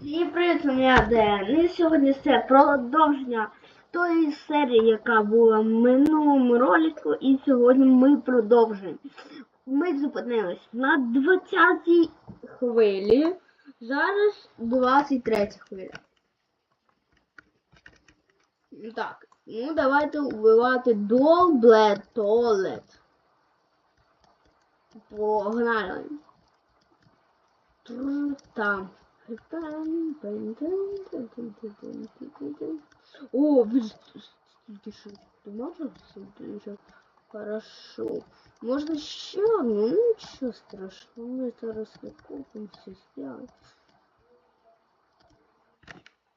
Всім привіт, мене Ден. І сьогодні це продовження тої серії, яка була в минулому ролику, і сьогодні ми продовжуємо. Ми зупинились на 20-й хвилі. Зараз 23 хвиля. Так, ну давайте вбивати Долблет Толет. Погнали. Там. О, пишет, ты можешь? Хорошо. Можно еще одну, ну ничего страшного, мы это раскопаем, все сделать.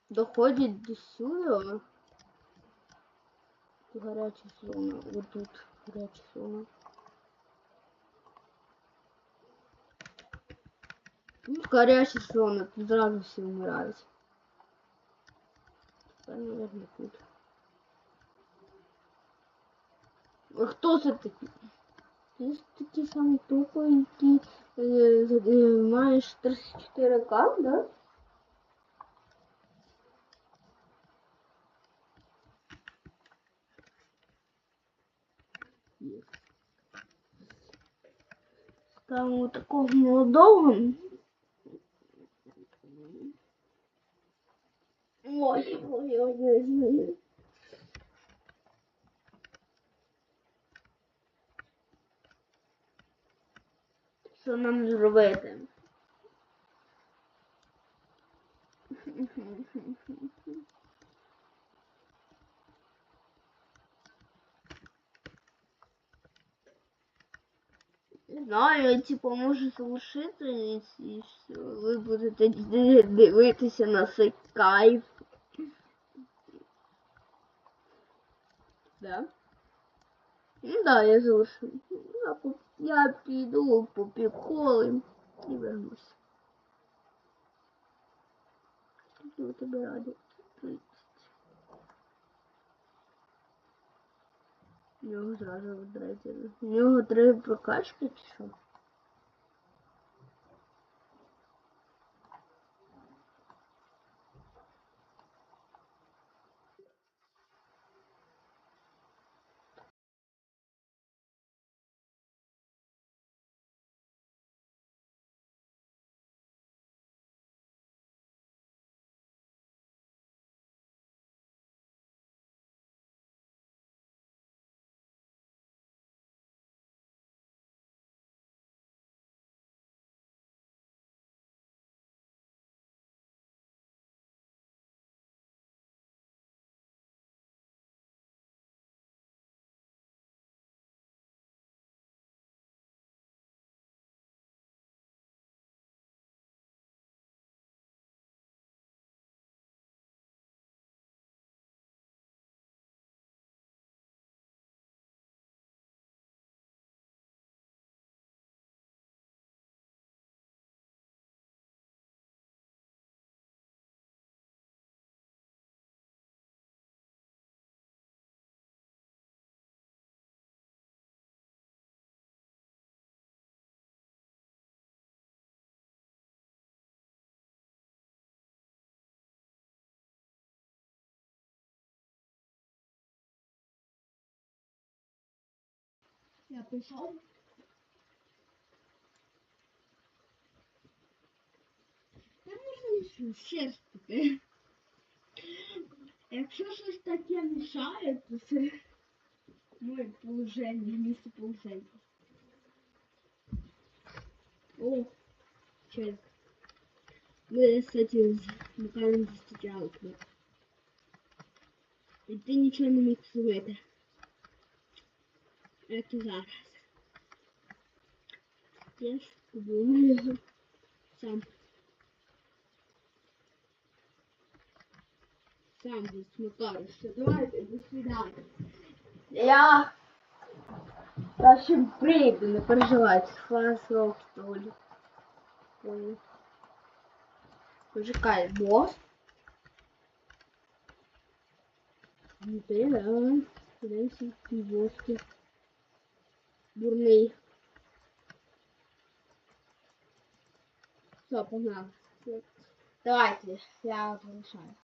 Доходит до сюда. Горячая зона, вот тут горячая зона. Ну, горячая зона, тут сразу все умирают. Наверное, тут. А хто це такий? Ти ж такий самий тупий, який е, з- е, маєш 34к, да? Є. Ставимо такого молодого. Ой, ой, ой. Що нам зробити? Не знаю, типу можу залишити і, і все. Ви будете дивитися на цей кайф. Да? Ну да, я залишу. Я, по- я піду по приколи і вернусь. Скільки у тебе раді? 30. У нього зразу видрається. У нього три прокачки чи що? Я пішов. Та можна ще ж таки. Якщо щось таке мішає, то це моє положення, місце положення. О, чек. Ми з этим з Михайлом зустрічали. І ти нічого не міг зробити. Як і зараз. Я ж думаю сам. Сам засмыкаешься. Давайте, до свидания. Я... Я еще приеду, не переживайте. Фасрок, что ли. Понял. Почекай, босс. Ну ты, да. Подивимося, боски. Дурний. Все, погнали. Давайте, я залишаю.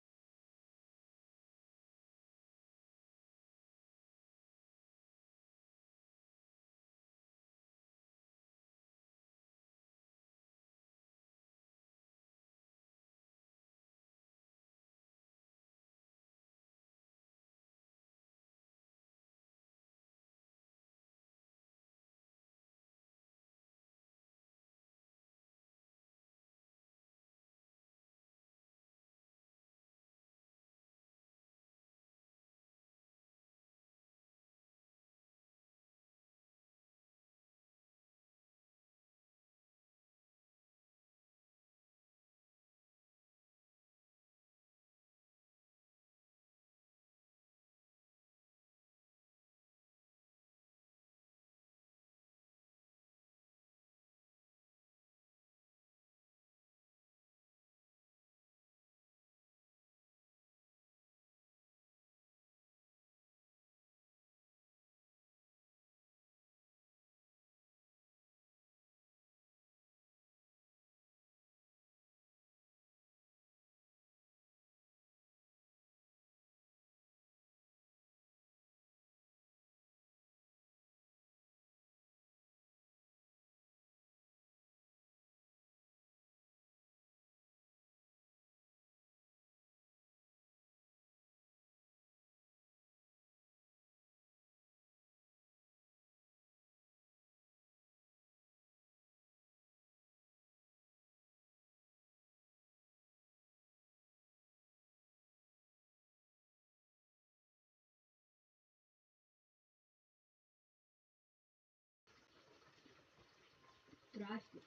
racheter.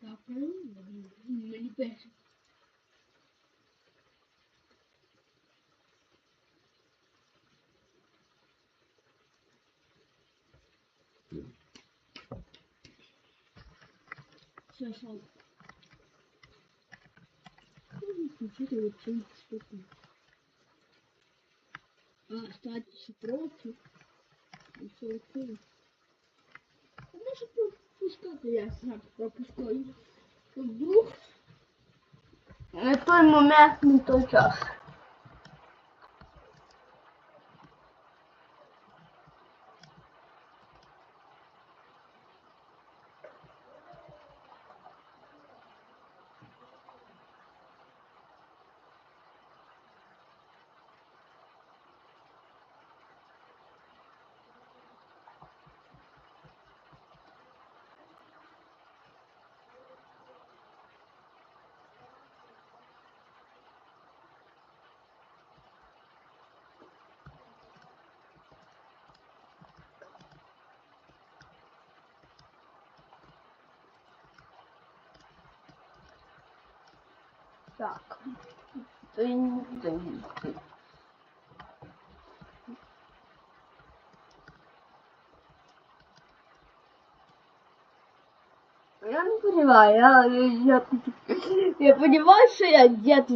Par contre, il ne libère Включите вот эту штуку. А, статус профи. И все окей. Може пропускати, я сам пропускаю. Вдруг на той момент не той час. Так. Динь, динь, динь. Я не понимаю, я, я, я, я понимаю, что я где-то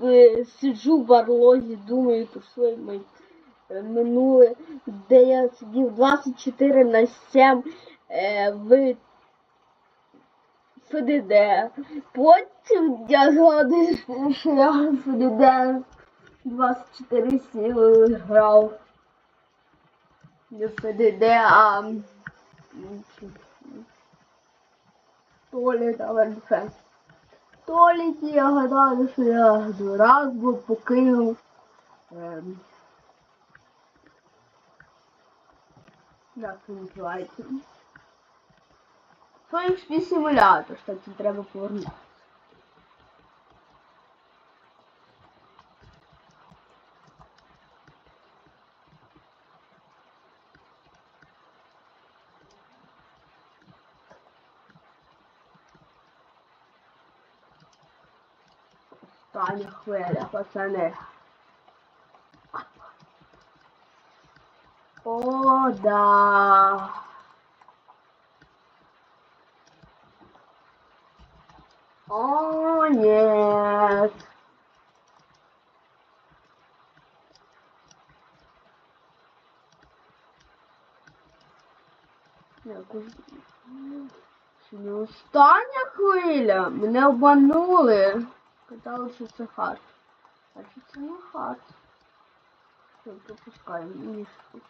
э, сижу в орлозі, думаю про своє е, минуле, де я сидів 24 на 7 е, в ФДД. Потім я згадую, що я ФДД 24 сіли грав. Не ФДД, а Толі та Вальфе. Толіки я гадаю, що я дурак, бо покинув. Ем, як це називається? Фейкспі симулятор, кстати, треба повернути. Остання хвиля, пацани. О, да. О, нет. Якось... Це не остання хвиля. Мене обманули. Казали, що це хард. А чи це не? Все, пропускаємо мішку.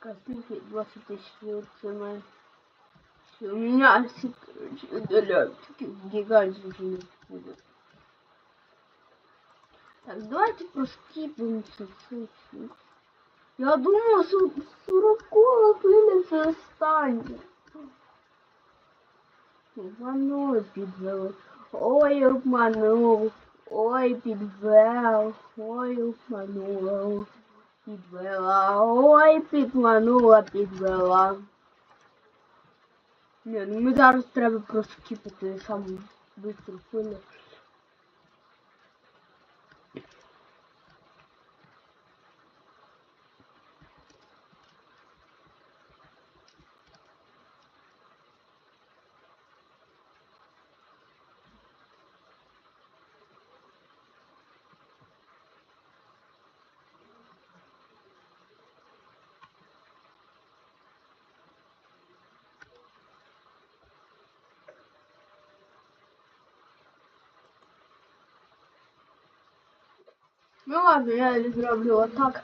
Сколько 20 тысяч цена. У меня удаляют таких гигантских будет. Так, давайте проскипаемся чуть-чуть. Я думал, что 40 хвилин останется. Обманув, підвели. Ой, обманув. Ой, підвел. Ой, обманула. Підвела. Ой, підманула, підвела. Ні, ну ми зараз треба просто кіпати сам быстро Ну ладно, я зроблю отак.